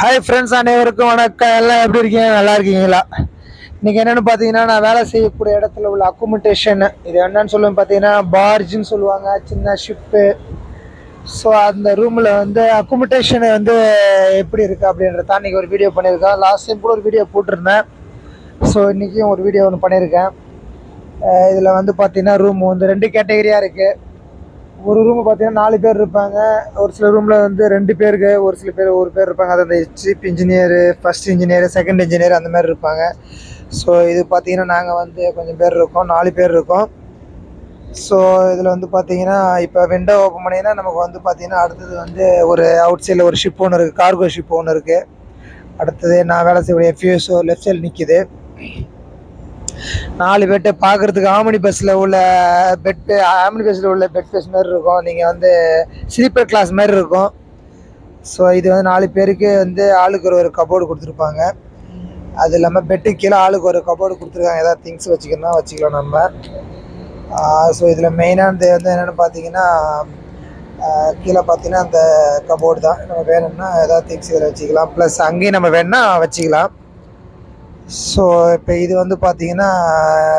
Hi friends அனைவருக்கும் வணக்கம். எல்லாம் எப்படி இருக்கீங்க? நல்லா இருக்கீங்களா? இன்றைக்கி என்னன்னு பார்த்தீங்கன்னா நான் வேலை செய்யக்கூடிய இடத்துல உள்ள அக்குமெண்டேஷன் இது என்னன்னு சொல்லுவேன் பார்த்தீங்கன்னா பார்ஜின்னு சொல்லுவாங்க. சின்ன ஷிப்பு ஸோ அந்த ரூமில் வந்து அக்குமெண்டேஷன் வந்து எப்படி இருக்குது அப்படின்றத இன்னைக்கு ஒரு வீடியோ பண்ணியிருக்கேன். லாஸ்ட் டைம் கூட ஒரு வீடியோ போட்டிருந்தேன். ஸோ இன்றைக்கும் ஒரு வீடியோ ஒன்று பண்ணியிருக்கேன். இதில் வந்து பார்த்தீங்கன்னா ரூம் வந்து ரெண்டு கேட்டகரியாக இருக்குது ஒரு ரூம் பார்த்தீங்கன்னா நாலு பேர் இருப்பாங்க. ஒரு சில ரூமில் வந்து ரெண்டு பேருக்கு ஒரு சில பேர் ஒரு பேர் இருப்பாங்க. அது அந்த chief engineer first engineer second engineer அந்த மாதிரி இருப்பாங்க. ஸோ இது பார்த்தீங்கன்னா நாங்கள் வந்து கொஞ்சம் பேர் இருக்கோம். நாலு பேர் இருக்கோம். ஸோ இதில் வந்து பார்த்தீங்கன்னா இப்போ விண்டோ ஓப்பன் பண்ணிங்கன்னா நமக்கு வந்து பார்த்தீங்கன்னா அடுத்தது வந்து ஒரு அவுட் சைடில் ஒரு ஷிப் ஒன்று இருக்குது கார்கோ ஷிப் ஒன்று இருக்குது அடுத்தது நான் வேலை செய்யக்கூடிய ஃபியூஸோ லெஃப்ட் சைடில் நிற்கிது நாலு பெட்டு பார்க்குறதுக்கு ஆமணி பஸ்ஸில் உள்ள பெட் ஆமணி பஸ்ஸில் உள்ள பெட் பஸ் மாதிரி இருக்கும். நீங்கள் வந்து ஸ்லீப்பர் கிளாஸ் மாதிரி இருக்கும். ஸோ இது வந்து நாலு பேருக்கு வந்து ஆளுக்கு ஒரு ஒரு கபோர்டு கொடுத்துருப்பாங்க. அது இல்லாமல் பெட்டு கீழே ஆளுக்கு ஒரு கபோர்டு கொடுத்துருக்காங்க. ஏதாவது திங்ஸ் வச்சுக்கணும்னா வச்சுக்கலாம் நம்ம. ஸோ இதில் மெயினானது வந்து என்னென்னு பார்த்தீங்கன்னா கீழே பார்த்தீங்கன்னா அந்த கபோர்டு தான். நம்ம வேணும்னா ஏதாவது திங்ஸ் இதில் வச்சுக்கலாம். ப்ளஸ் அங்கேயும் நம்ம வேணும்னா வச்சுக்கலாம். ஸோ இப்போ இது வந்து பார்த்தீங்கன்னா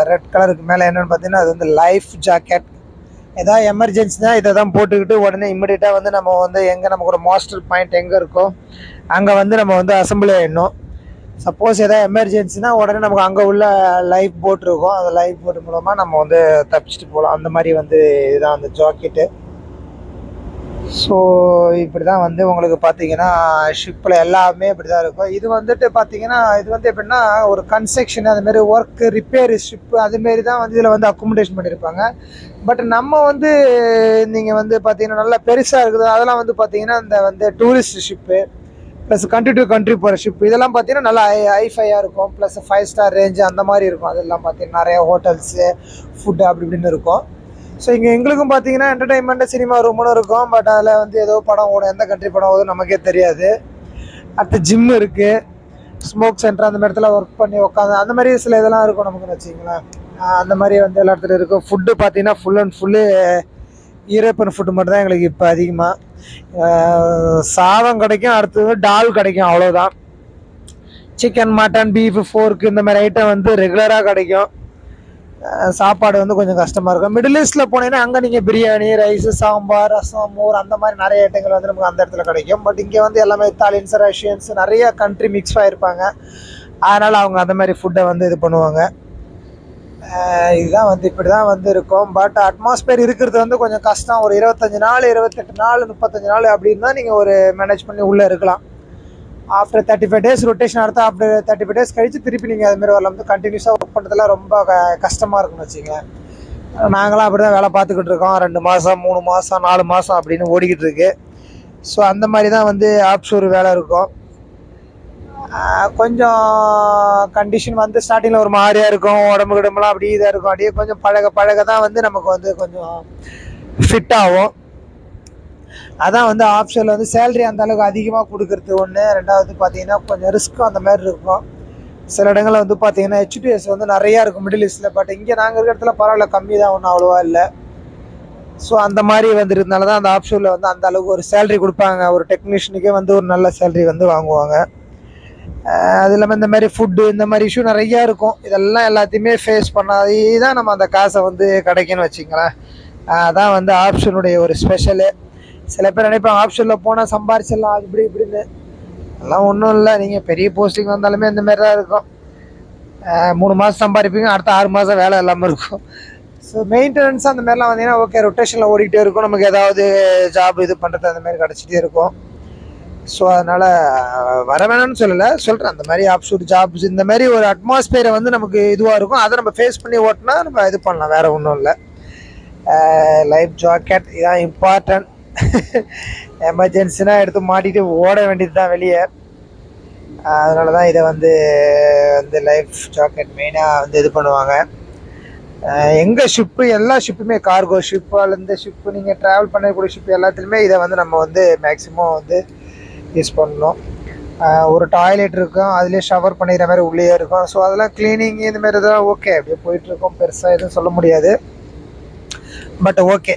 ரெட் கலருக்கு மேலே என்னென்னு பார்த்தீங்கன்னா அது வந்து லைஃப் ஜாக்கெட் ஏதாவது எமர்ஜென்சி தான் இதை தான் போட்டுக்கிட்டு உடனே இம்மிடியட்டாக வந்து நம்ம வந்து எங்கே நமக்கு ஒரு மாஸ்டர் பாயிண்ட் எங்கே இருக்கோ அங்கே வந்து நம்ம வந்து அசம்பிளி ஆகிடணும் சப்போஸ் எதாவது எமர்ஜென்சினா உடனே நமக்கு அங்கே உள்ள லைஃப் போட் இருக்கும். அந்த லைஃப் போட் மூலமாக நம்ம வந்து தப்பிச்சுட்டு போகலாம். அந்த மாதிரி வந்து இதுதான் அந்த ஜாக்கெட்டு ஸோ இப்படி தான் வந்து உங்களுக்கு பார்த்தீங்கன்னா ஷிப்பில் எல்லாமே இப்படி தான் இருக்கும். இது வந்துட்டு பார்த்தீங்கன்னா இது வந்து எப்படின்னா ஒரு கன்ஸ்ட்ரக்ஷன் அதுமாரி ஒர்க்கு ரிப்பேர் ஷிப்பு அதுமாரி தான் வந்து இதில் வந்து அக்குமடேஷன் பண்ணியிருப்பாங்க பட் நம்ம வந்து நீங்கள் வந்து பார்த்தீங்கன்னா நல்லா பெருசாக இருக்குது. அதெல்லாம் வந்து பார்த்தீங்கன்னா இந்த வந்து tourist ship plus country to country போகிற ஷிப் இதெல்லாம் பார்த்தீங்கன்னா நல்லா ஐ ஹைஃபையாக இருக்கும். ப்ளஸ் ஃபைவ் ஸ்டார் ரேஞ்சு அந்த மாதிரி இருக்கும். அதெல்லாம் பார்த்தீங்கன்னா நிறையா ஹோட்டல்ஸு ஃபுட்டு அப்படி இப்படின்னு இருக்கும். ஸோ இங்கே எங்களுக்கும் பார்த்தீங்கன்னா என்டர்டைன்மெண்ட்டு சினிமா ரூம்னு இருக்கும். பட் அதில் வந்து ஏதோ படம் ஓடும். எந்த கண்ட்ரி படம் ஓடும் நமக்கே தெரியாது. அடுத்து ஜிம் இருக்குது ஸ்மோக் சென்டர் அந்த மாதிரி இடத்துல ஒர்க் பண்ணி உட்காந்து அந்த மாதிரி சில இதெல்லாம் இருக்கும் நமக்குன்னு வச்சிங்களேன் அந்த மாதிரி வந்து எல்லா இடத்துலையும் இருக்கும். ஃபுட்டு பார்த்தீங்கன்னா full and full European food மட்டும்தான் எங்களுக்கு இப்போ அதிகமாக சாதம் கிடைக்கும் அடுத்தது டால் கிடைக்கும் அவ்வளோதான் சிக்கன் மட்டன் பீஃப் ஃபோர்க்கு இந்த மாதிரி ஐட்டம் வந்து ரெகுலராக கிடைக்கும். சாப்பாடு வந்து கொஞ்சம் கஷ்டமாக இருக்கும். மிடில் ஈஸ்ட்டில் போனீங்கன்னா அங்கே நீங்கள் பிரியாணி ரைஸு சாம்பார் ரசம் மோர் அந்த மாதிரி நிறைய ஐட்டங்கள் வந்து நமக்கு அந்த இடத்துல கிடைக்கும். பட் இங்கே வந்து எல்லாமே இத்தாலியன்ஸ் ரஷ்யன்ஸ் நிறைய கண்ட்ரி மிக்ஸ் ஆகிருப்பாங்க அதனால் அவங்க அந்த மாதிரி ஃபுட்டை வந்து இது பண்ணுவாங்க. இதுதான் வந்து இப்படி தான் வந்து இருக்கும். பட் அட்மாஸ்பியர் இருக்கிறது வந்து கொஞ்சம் கஷ்டம். ஒரு இருபத்தஞ்சி நாள் இருபத்தெட்டு நாள் முப்பத்தஞ்சு நாள் அப்படின்னு தான் நீங்கள் ஒரு மேனேஜ் பண்ணி உள்ளே இருக்கலாம். After thirty five days rotation அடுத்து ஆஃப்டர் தேர்ட்டி ஃபைவ் டேஸ் கழிச்சு திருப்பி நீங்கள் அதுமாரி வரலாம். வந்து கண்டினியூஸாக ஒர்க் பண்ணுறதுலாம் ரொம்ப க கஷ்டமாக இருக்கும்னு வச்சுங்க நாங்களாம் அப்படி தான் வேலை பார்த்துக்கிட்டு இருக்கோம். ரெண்டு மாதம் மூணு மாதம் நாலு மாதம் அப்படின்னு ஓடிக்கிட்டு இருக்கு. ஸோ அந்த மாதிரி தான் வந்து ஆப்ஷோர் வேலை இருக்கும். கொஞ்சம் கண்டிஷன் வந்து ஸ்டார்டிங்கில் ஒரு மாதிரியாக இருக்கும். உடம்பு கிடம்புலாம் அப்படியே இதாக இருக்கும். அப்படியே கொஞ்சம் பழக பழக தான் வந்து நமக்கு வந்து கொஞ்சம் ஃபிட் ஆகும். அதான் வந்து ஆப்ஷனில் வந்து சேலரி அந்த அளவுக்கு அதிகமாக கொடுக்கறது ஒன்று ரெண்டாவது பார்த்தீங்கன்னா கொஞ்சம் ரிஸ்க்கும் அந்த மாதிரி இருக்கும். சில இடங்களில் வந்து பார்த்தீங்கன்னா ஹெச்டிஎஸ் வந்து நிறையா இருக்கும் மிடில் ஈஸ்ட்டில் பட் இங்கே நாங்கள் இருக்கிற இடத்துல பரவாயில்ல கம்மி தான் ஒன்றும் அவ்வளோவா இல்லை. ஸோ அந்த மாதிரி வந்துருந்தனால தான் அந்த ஆப்ஷனில் வந்து அந்த அளவுக்கு ஒரு சேலரி கொடுப்பாங்க. ஒரு டெக்னீஷியனுக்கே வந்து ஒரு நல்ல சேலரி வந்து வாங்குவாங்க. அது இல்லாமல் இந்த மாதிரி ஃபுட்டு இந்த மாதிரி இஷ்யூ நிறையா இருக்கும். இதெல்லாம் எல்லாத்தையுமே ஃபேஸ் பண்ணாதே தான் நம்ம அந்த காசை வந்து கிடைக்குன்னு வச்சுங்களேன் அதான் வந்து ஆப்ஷனுடைய ஒரு ஸ்பெஷலு சில பேர் நினைப்பாங்க ஆப்ஷனில் போனால் சம்பாரிச்சிடலாம் இப்படி இப்படின்னு. அதெல்லாம் ஒன்றும் இல்லை. நீங்கள் பெரிய போஸ்டிங் வந்தாலுமே இந்த மாதிரி தான் இருக்கும். மூணு மாதம் சம்பாதிப்பீங்க அடுத்த ஆறு மாதம் வேலை இல்லாமல் இருக்கும். ஸோ மெயின்டெனன்ஸ் அந்த மாதிரிலாம் வந்தீங்கன்னா ஓகே ரொட்டேஷனில் ஓடிக்கிட்டே இருக்கும். நமக்கு ஏதாவது ஜாப் இது பண்ணுறது அந்த மாதிரி கிடச்சிட்டே இருக்கும். ஸோ அதனால் வர வேணாம்னு சொல்லலை. சொல்கிறேன் அந்த மாதிரி ஆப்ஷூட் ஜாப்ஸ் இந்த மாதிரி ஒரு அட்மாஸ்பியரை வந்து நமக்கு இதுவாக இருக்கும். அதை நம்ம ஃபேஸ் பண்ணி ஓட்டினா நம்ம இது பண்ணலாம் வேறு ஒன்றும் இல்லை. லைஃப் ஜாக்கெட் இதான் இம்பார்ட்டன்ட் எமர்ஜென்சினா எடுத்து மாட்டிட்டு ஓட வேண்டியது தான் வெளியே. அதனால தான் இதை வந்து வந்து லைஃப் ஜாக்கெட் மெயினாக வந்து இது பண்ணுவாங்க. எங்கள் ஷிப்பு எல்லா ஷிப்புமே கார்கோ ஷிப்பு இந்த ஷிப்பு நீங்கள் ட்ராவல் பண்ணக்கூடிய ஷிப் எல்லாத்துலேயுமே இதை வந்து நம்ம வந்து மேக்ஸிமம் வந்து யூஸ் பண்ணணும். ஒரு டாய்லெட் இருக்கும் அதுலேயே ஷவர் பண்ணிக்கிற மாதிரி உள்ளேயே இருக்கும். ஸோ அதெல்லாம் க்ளீனிங் இந்த மாதிரி இதெல்லாம் ஓகே அப்படியே போயிட்டுருக்கோம் பெருசாக எதுவும் சொல்ல முடியாது. பட் ஓகே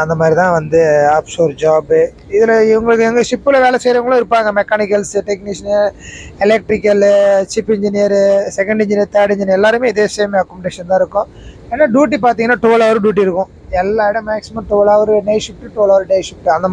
அந்த மாதிரி தான் வந்து ஆப்ஷோர் ஜாபு இதில் இவங்களுக்கு எங்கள் ஷிப்பில் வேலை செய்கிறவங்களும் இருப்பாங்க. Mechanicals technician electrical chief engineer second engineer third engineer எல்லாருமே இதே சேம் அக்காமடேஷன் தான் இருக்கும். ஏன்னா டியூட்டி பார்த்தீங்கன்னா டுவெல் ஹவர் டியூட்டி இருக்கும். எல்லா இடம் maximum twelve hour night shift twelve hour day shift அந்த